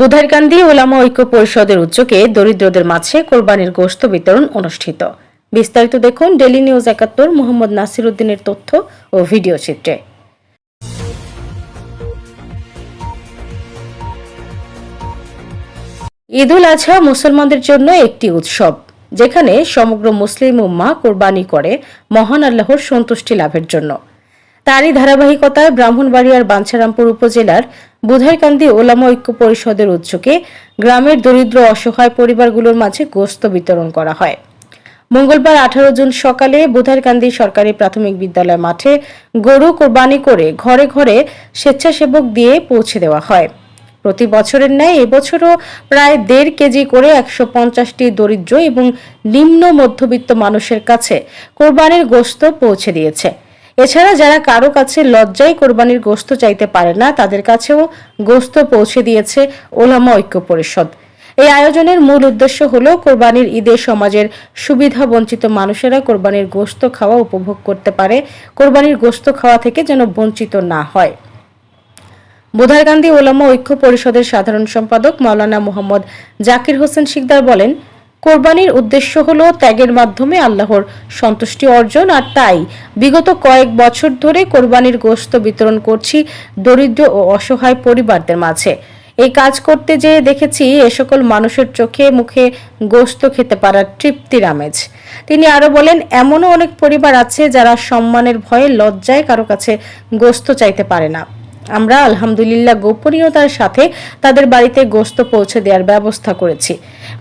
বুধারকান্দি ওলামা ঐক্য পরিষদের উদ্যোগে দরিদ্রদের মাঝে কোরবানির গোস্ত বিতরণ অনুষ্ঠিত। বিস্তারিত দেখুন ডেলি নিউজ একাত্তর, মোহাম্মদ নাসির উদ্দিনের তথ্য ও ভিডিও চিত্রে। ঈদ উল আজহা মুসলমানদের জন্য একটি উৎসব, যেখানে সমগ্র মুসলিম উম্মা কোরবানি করে মহান আল্লাহর সন্তুষ্টি লাভের জন্য। তারই ধারাবাহিকতায় ব্রাহ্মণবাড়িয়ার বাঞ্ছারামপুর উপজেলার বুধাইকান্দি ওলামা ঐক্য পরিষদের উদ্যোগে গ্রামের দরিদ্র অসহায় পরিবারগুলোর মাঝে গোস্ত বিতরণ করা হয়। মঙ্গলবার আঠারো জুন সকালে বুধারকান্দি সরকারি প্রাথমিক বিদ্যালয় মাঠে গরু কোরবানি করে ঘরে ঘরে স্বেচ্ছাসেবক দিয়ে পৌঁছে দেওয়া হয়। প্রতি বছরের ন্যায় এবছরও প্রায় দেড় কেজি করে একশো পঞ্চাশটি দরিদ্র এবং নিম্ন মধ্যবিত্ত মানুষের কাছে কোরবানির গোশত পৌঁছে দিয়েছে। এছাড়া যারা কারও কাছে লজ্জায় কোরবানির গোশত চাইতে পারে না, তাদের কাছেও গোশত পৌঁছে দিয়েছে ওলামা ঐক্য পরিষদ। এই আয়োজনের মূল উদ্দেশ্য হল কোরবানির ঈদে সমাজের সুবিধা বঞ্চিত মানুষেরা কোরবানির গোশত খাওয়া উপভোগ করতে পারে, কোরবানির গোশত খাওয়া থেকে যেন বঞ্চিত না হয়। বুধারকান্দি ওলামা ঐক্য পরিষদের সাধারণ সম্পাদক মাওলানা মোহাম্মদ জাকির হোসেন শিকদার বলেন কোরবানির উদ্দেশ্য হল ত্যাগের মাধ্যমে আল্লাহর সন্তুষ্টি অর্জন, আর তাই বিগত কয়েক বছর ধরে কোরবানির গোশত বিতরণ করছি দরিদ্র ও অসহায় পরিবারদের মাঝে। এই কাজ করতে যেয়ে দেখেছি এ সকল মানুষের চোখে মুখে গোশত খেতে পারার তৃপ্তির আমেজ। তিনি আরও বলেন, এমনও অনেক পরিবার আছে যারা সম্মানের ভয়ে লজ্জায় কারও কাছে গোশত চাইতে পারে না। আমরা আলহামদুলিল্লাহ গোপনীয়তার সাথে তাদের বাড়িতে গোস্ত পৌঁছে দেওয়ার ব্যবস্থা করেছি।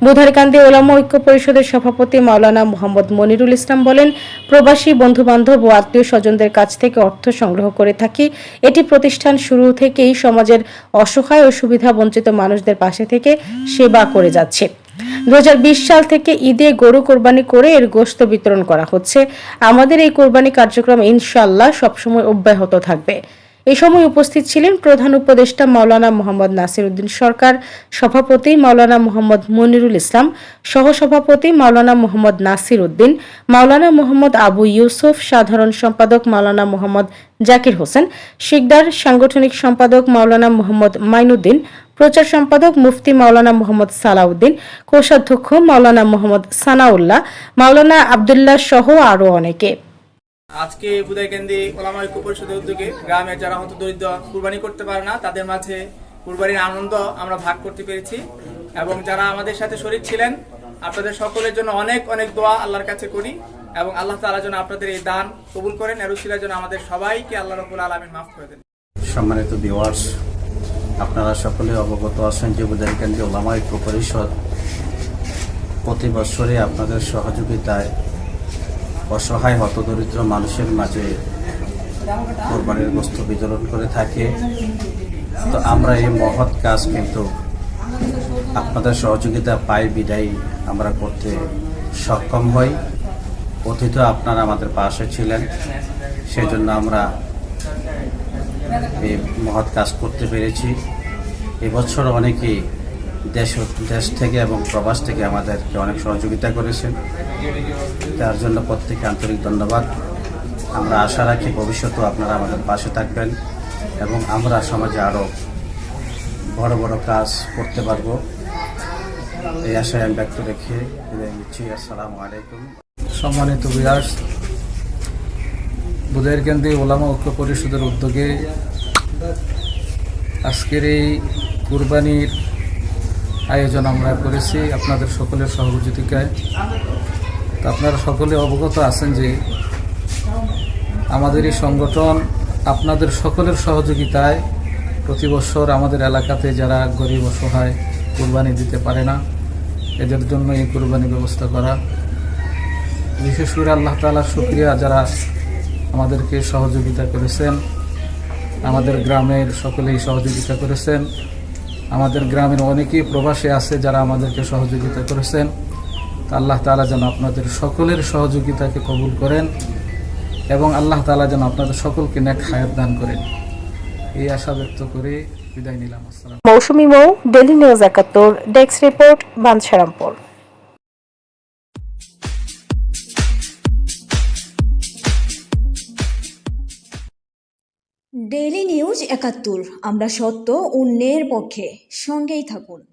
বুধারকান্দি ওলামা ঐক্য পরিষদের সভাপতি মাওলানা মোহাম্মদ মনিরুল ইসলাম বলেন, প্রবাসী বন্ধু বান্ধব ও আত্মীয় স্বজনদের কাছ থেকে অর্থ সংগ্রহ করে থাকি। এটি প্রতিষ্ঠান শুরু থেকেই সমাজের অসহায় ও সুবিধা বঞ্চিত মানুষদের পাশে থেকে সেবা করে যাচ্ছে। দু হাজার বিশ সাল থেকে ঈদে গরু কোরবানি করে এর গোস্ত বিতরণ করা হচ্ছে। আমাদের এই কোরবানি কার্যক্রম ইনশাল্লাহ সবসময় অব্যাহত থাকবে। এই সময় উপস্থিত ছিলেন প্রধান উপদেষ্টা মাওলানা মোহাম্মদ নাসির উদ্দিন সরকার, সভাপতি মাওলানা মোহাম্মদ মনিরুল ইসলাম, সহসভাপতি মাওলানা মোহাম্মদ নাসির উদ্দিন মাওলানা মোহাম্মদ আবু ইউসুফ, সাধারণ সম্পাদক মাওলানা মোহাম্মদ জাকির হোসেন, শিকদার সাংগঠনিক সম্পাদক মাওলানা মোহাম্মদ মাইনুদ্দিন, প্রচার সম্পাদক মুফতি মাওলানা মোহাম্মদ সালাউদ্দিন, কোষাধ্যক্ষ মাওলানা মোহাম্মদ সানাউল্লাহ, মাওলানা আবদুল্লাহ সহ আরও অনেকে। আজকে বুদাইকেন্দি ওলামা ঐক্য পরিষদের উদ্যোগে গ্রামের যারা হয়তো দরিদ্র কুরবানি করতে পারে না, তাদের মাঝে কুরবানির আনন্দ আমরা ভাগ করতে পেরেছি। এবং যারা আমাদের সাথে শরীর ছিলেন, আপনাদের সকলের জন্য অনেক অনেক দোয়া আল্লাহর কাছে করি। এবং আল্লাহ তাআলা যেন আপনাদের এই দান কবুল করেন এরুশিলার জন্য আমাদের সবাইকে আল্লাহ রবুল আলমিন মাফ করে দেন। সম্মানিত ভিওয়ার্স আপনারা সকলে অবগত আছেন যে বুদারিকান্দি ওলামা ঐক্য পরিষদ প্রতি বছরে আপনাদের সহযোগিতায় অসহায় হতদরিদ্র মানুষের মাঝে কোরবানির বস্তু বিতরণ করে থাকে। তো আমরা এই মহৎ কাজ কিন্তু আপনাদের সহযোগিতা পাই, বিদায় আমরা করতে সক্ষম হই। অতীত আপনারা আমাদের পাশে ছিলেন সেই জন্য আমরা এই মহৎ কাজ করতে পেরেছি। এবছর অনেকেই দেশ দেশ থেকে এবং প্রবাস থেকে আমাদেরকে অনেক সহযোগিতা করেছেন। তার জন্য প্রত্যেকে আন্তরিক ধন্যবাদ। আমরা আশা রাখি ভবিষ্যতেও আপনারা আমাদের পাশে থাকবেন এবং আমরা সমাজে আরও বড় বড় কাজ করতে পারব। এই আশায় আমি ব্যক্ত রেখে নিচ্ছি। আসসালামু আলাইকুম। সম্মানিত বিরাজ কেন্দ্রে ওলামা ঐক্য পরিষদের উদ্যোগে আজকের এই কুরবানির আয়োজন আমরা করেছি আপনাদের সকলের সহযোগিতায়। তো আপনারা সকলে অবগত আছেন যে আমাদের এই সংগঠন আপনাদের সকলের সহযোগিতায় প্রতি বছর আমাদের এলাকাতে যারা গরিব, অসহায় কুরবানি দিতে পারে না, এদের জন্য এই কুরবানি ব্যবস্থা করা। বিশেষ করে আল্লাহ তালার শুক্রিয়া যারা আমাদেরকে সহযোগিতা করেছেন, আমাদের গ্রামের সকলেই সহযোগিতা করেছেন। আমাদের গ্রামের অনেকেই প্রবাসে আছে যারা আমাদেরকে সহযোগিতা করেছেন। আল্লাহ তালা যেন আপনাদের সকলের সহযোগিতাকে কবুল করেন এবং আল্লাহ তালা যেন আপনাদের সকলকে নেক হায়াত দান করেন। এই আশা ব্যক্ত করে বিদায় নিলাম। মৌসুমী মৌ ডেলি নিউজ একাত্তর desk report Bancharampur. Daily news একাত্তর আমরা সত্য অন্যের পক্ষে সঙ্গেই থাকুন।